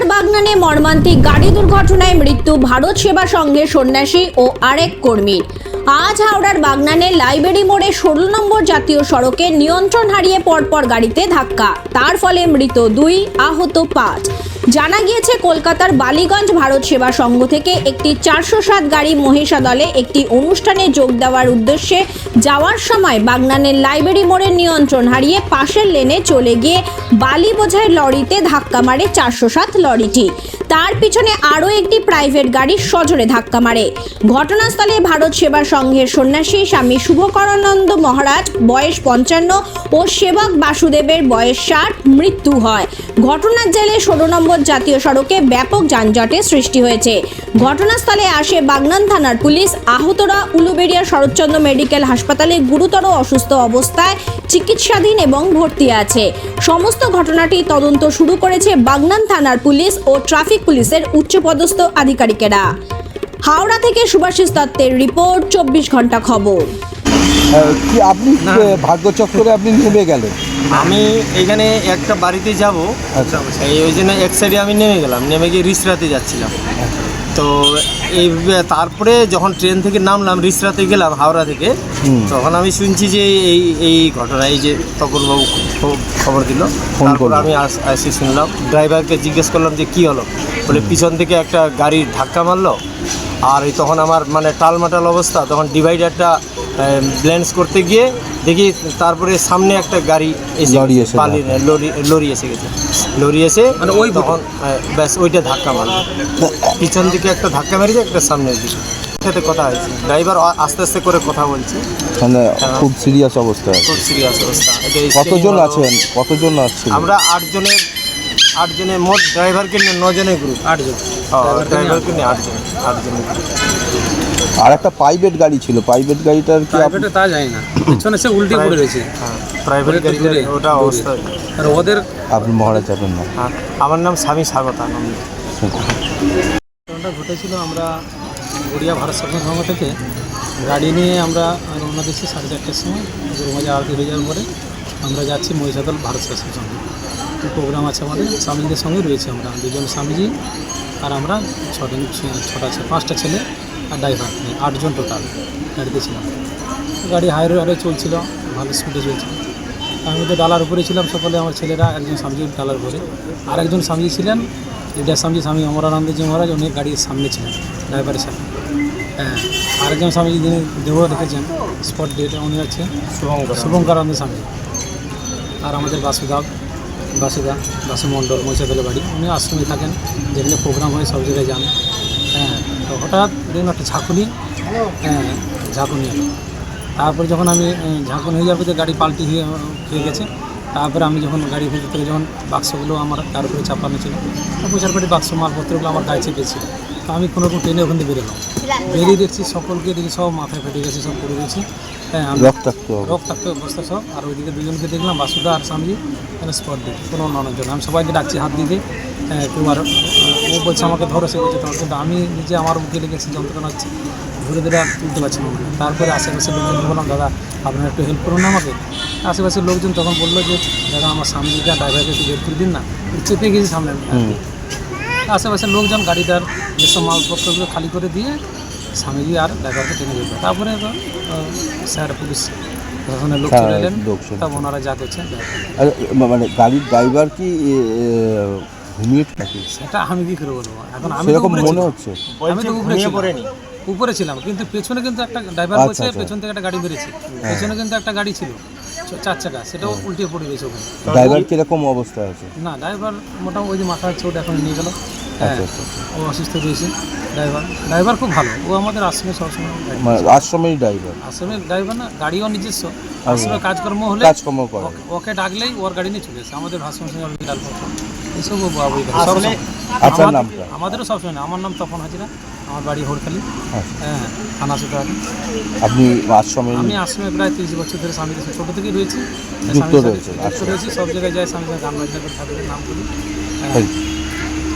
হাওড়ার বাগনানে মর্মান্তিক গাড়ি দুর্ঘটনায় মৃত্যু ভারত সেবা সংঘের সন্ন্যাসী ও আরেক কর্মীর আজ হাওড়ার বাগনানে লাইব্রেরি মোড়ে ষোলো নম্বর জাতীয় সড়কে নিয়ন্ত্রণ হারিয়ে পরপর গাড়িতে ধাক্কা। তার ফলে মৃত দুই, আহত পাঁচ। জানা গিয়েছে, কলকাতার বালিগঞ্জ ভারত সেবা সংঘ থেকে একটি চারশো সাত গাড়ি মহিষা দলে একটি অনুষ্ঠানে যোগ দেওয়ার উদ্দেশ্যে যাওয়ার সময় বাগনানের লাইব্রেরি মোড়ের নিয়ন্ত্রণ হারিয়ে পাশের লেনে চলে গিয়ে বালি বোঝাই লরিতে ধাক্কা মারে চারশো সাত লরিটি। তার পিছনে আরও একটি প্রাইভেট গাড়ি সজোরে ধাক্কা মারে। ঘটনাস্থলে ভারত সেবা সংঘের সন্ন্যাসী স্বামী শুভকরানন্দ মহারাজ, বয়স পঞ্চান্ন, ও সেবক বাসুদেবের বয়স ষাট, মৃত্যু হয়। ঘটনার জেলে ষোলো নম্বর জাতীয় সড়কে ব্যাপক যানজটের সৃষ্টি হয়েছে। ঘটনাস্থলে আসে বাগনান থানার পুলিশ, আহতরা উলুবেড়িয়া শরৎচন্দ্র মেডিকেল হাসপাতালে গুরুতর অসুস্থ অবস্থায় চিকিৎসাধীন এবং ভর্তি আছে। সমস্ত ঘটনাটি তদন্ত শুরু করেছে বাগনান থানার পুলিশ ও ট্রাফিক পুলিশের উচ্চপদস্থ আধিকারিকেরা। হাওড়া থেকে সুভাষিস দত্তের রিপোর্ট, চব্বিশ ঘণ্টা খবর। কি আপনি না। আহ, ভাগ্যচক্রে আপনি নেমে গেলেন? আমি এখানে একটা বাড়িতে যাব। আচ্ছা। ওই জন্য এক সাইডে আমি নেমে গেলাম নেমে গিয়ে রিসরাতে যাচ্ছিলাম। তো এই তারপরে যখন ট্রেন থেকে নামলাম রিসরাতে গেলাম হাওড়া থেকে তখন আমি শুনছি যে এই এই ঘটনা এই যে তপনবাবু খবর দিল। তারপর আমি আস- শুনলাম। ড্রাইভারকে জিজ্ঞেস করলাম যে কী হলো? বলে পিছন থেকে একটা গাড়ি ধাক্কা মারলো। আর এই তখন আমার মানে টালমাটাল অবস্থা তখন ডিভাইডারটা ব্লেন্স করতে গিয়ে দেখি তারপরে সামনে একটা গাড়ি এসে লরি এসে লরি লরি এসে গেছে। লরি এসে মানে ওই তখন হ্যাঁ, ব্যাস ওইটা ধাক্কা মারলো। পিছন দিকে একটা ধাক্কা মেরেছে একটা সামনের দিকে। সাথে কথা হয়েছে। ড্রাইভার আস্তে আস্তে করে কথা বলছে। মানে খুব সিরিয়াস অবস্থায় আছে। খুব সিরিয়াস অবস্থা। কতজন আছেন? কতজন আসছেন আমরা আটজনের আটজনের মোট ড্রাইভারকে নিয়ে নজনের গ্রুপ আটজন। ড্রাইভারকে নিয়ে আটজন আটজনের group। আর একটা প্রাইভেট গাড়ি ছিল। প্রাইভেট গাড়িটার কি প্রাইভেটে তা যায় না। পিছনে সে উল্টে পড়ে রয়েছে। হ্যাঁ প্রাইভেট গাড়িটা দূরে, ওটা। অবস্থা। আর ওদের আপনি মহারাজ যাবেন না হ্যাঁ আমার নাম স্বামী স্বাগতা নাম ঘটনাটা ঘটেছিল আমরা গড়িয়া ভারত সরকার সংঘ থেকে। গাড়ি নিয়ে আমরা রওনা দিচ্ছি সাড়ে চারটের সময় রোমাজা আরতি হয়ে যাওয়ার পরে আমরা যাচ্ছি মহিষাদল ভারত সরকার সঙ্গে। তো প্রোগ্রাম আছে আমাদের স্বামীজিদের সঙ্গে রয়েছে আমরা। দুজন স্বামীজি আর আমরা ছটা ছে- পাঁচটা ছেলে। আর ড্রাইভার আটজন টোটাল গাড়িতে ছিলাম গাড়ি হাই হাইওয়ে চলছিল ভালো স্পিডে চলছিল। আমি তো ডালার উপরে ছিলাম সকলে আমার ছেলেরা একজন স্বামীজি ডালার উপরে। আর একজন স্বামীজি ছিলেন লিডার স্বামী স্বামী অমরানন্দজি মহারাজ উনি গাড়ির সামনে ছিলেন ড্রাইভারের সাথে হ্যাঁ আরেকজন স্বামীজি যিনি দেহ রেখেছেন স্পট ডেট উনি হচ্ছে শুভঙ্কর শুভঙ্করানন্দ স্বামী। আর আমাদের বাসুদা বাসুদা বাসু মণ্ডল মহিষাদলের বাড়ি উনি আশ্রমে থাকেন যেখানে প্রোগ্রাম হয় সব জায়গায় যান। হ্যাঁ তো হঠাৎ দেখুন একটা ঝাঁকুনি হ্যাঁ ঝাঁকুনি এলো। তারপরে যখন আমি ঝাঁকুনি হয়ে যাওয়ার যে গাড়ি পাল্টি হয়ে খেয়ে গেছে তারপরে আমি যখন গাড়ি হয়ে যখন বাক্সগুলো আমার তার উপরে চাপানো ছিল পয়সার করে বাক্স মালপত্রগুলো আমার গায়ে চেপেছিল তো আমি কোনো রকম ট্রেনে ওখান থেকে বেরোলাম। বেরিয়ে দেখছি সকলকে দেখি সব মাথায় ফেটে গেছে সব পড়ে গেছি। হ্যাঁ আমি রক্তাক্ত অবস্থা। রক্তাক্ত অবস্থা সব। আর ওইদিকে দুজনকে দেখলাম বাসুদা আর স্বামী এখানে স্পট দিই কোনো অন্যজন আমি সবাইকে ডাকছি হাত দিতে হ্যাঁ, তোমার আহ, ও বলছে আমাকে ধরো সে বলছে তোমার কিন্তু আমি নিজে আমার বুকে লেগেছি যন্ত্রণা হচ্ছে। ধরে ধরে আর তুলতে পারছি না। তারপরে আশেপাশে লোকজন বললাম দাদা আপনারা একটু হেল্প করুন না আমাকে। আশেপাশের লোকজন তখন বলল যে দাদা আমার স্বামীজিকে ড্রাইভারকে একটু বের করে দিন না। চেপে গেছি সামনে। আশেপাশের লোকজন গাড়িটার যেসব মালপত্রগুলো খালি করে দিয়ে স্বামীজি আর ড্রাইভারকে টেনে যেত তারপরে স্যার পুলিশ প্রশাসনের লোক চলে হ্যাঁ, এলেন। তখন ওনারা যা করছেন মানে গাড়ির ড্রাইভার কি ঘুমিয়ে নাকি? সেটা আমি কি করে বলব? এখন আমি তো সেরকম উপরে মনে ছিলাম। হচ্ছে। আমি তো উপরে পড়েনি। উপরে ছিলাম কিন্তু পেছনে কিন্তু একটা ড্রাইভার আচ্ছা, বলছে আচ্ছা। পেছন থেকে একটা গাড়ি বেরিয়েছে। পেছনে কিন্তু একটা গাড়ি ছিল চার চাকা। সেটাও উল্টে পড়ে গেছে ওখানে। ড্রাইভার কীরকম আছে? না ড্রাইভার মোটামুটি ওই যে মাথার চোট এখন নিয়ে গেল। হ্যাঁ। আচ্ছা আচ্ছা আচ্ছা। ও অসুস্থ রয়েছে। ড্রাইভার। ড্রাইভার খুব ভালো। ও আমাদের আশ্রমে সবসময় মানে আশ্রমেই ড্রাইভার। আশ্রমে ড্রাইভার না গাড়িও নিজস্ব। আশ্রমে কাজকর্ম হলে কাজকর্ম করে। ওকে- ডাকলেই ওর গাড়ি নিয়ে চলে আসে। আমাদের ভাষণ সঙ্গে বাবুই আসলে। আপনার নামটা? আমাদেরও সবসময় না। আমার নাম তপন হাজিরা। আমার বাড়ি আচ্ছা। হ্যাঁ থানা সুতার। আপনি আশ্রমে আমি আশ্রমে প্রায় তিরিশ বছর ধরে স্বামীর কাছে ছোটো থেকেই রয়েছি। যুক্ত রয়েছে, সব জায়গায় যাই স্বামীর সাথে গান বাজনা করে ঠাকুরের নাম করি। হ্যাঁ.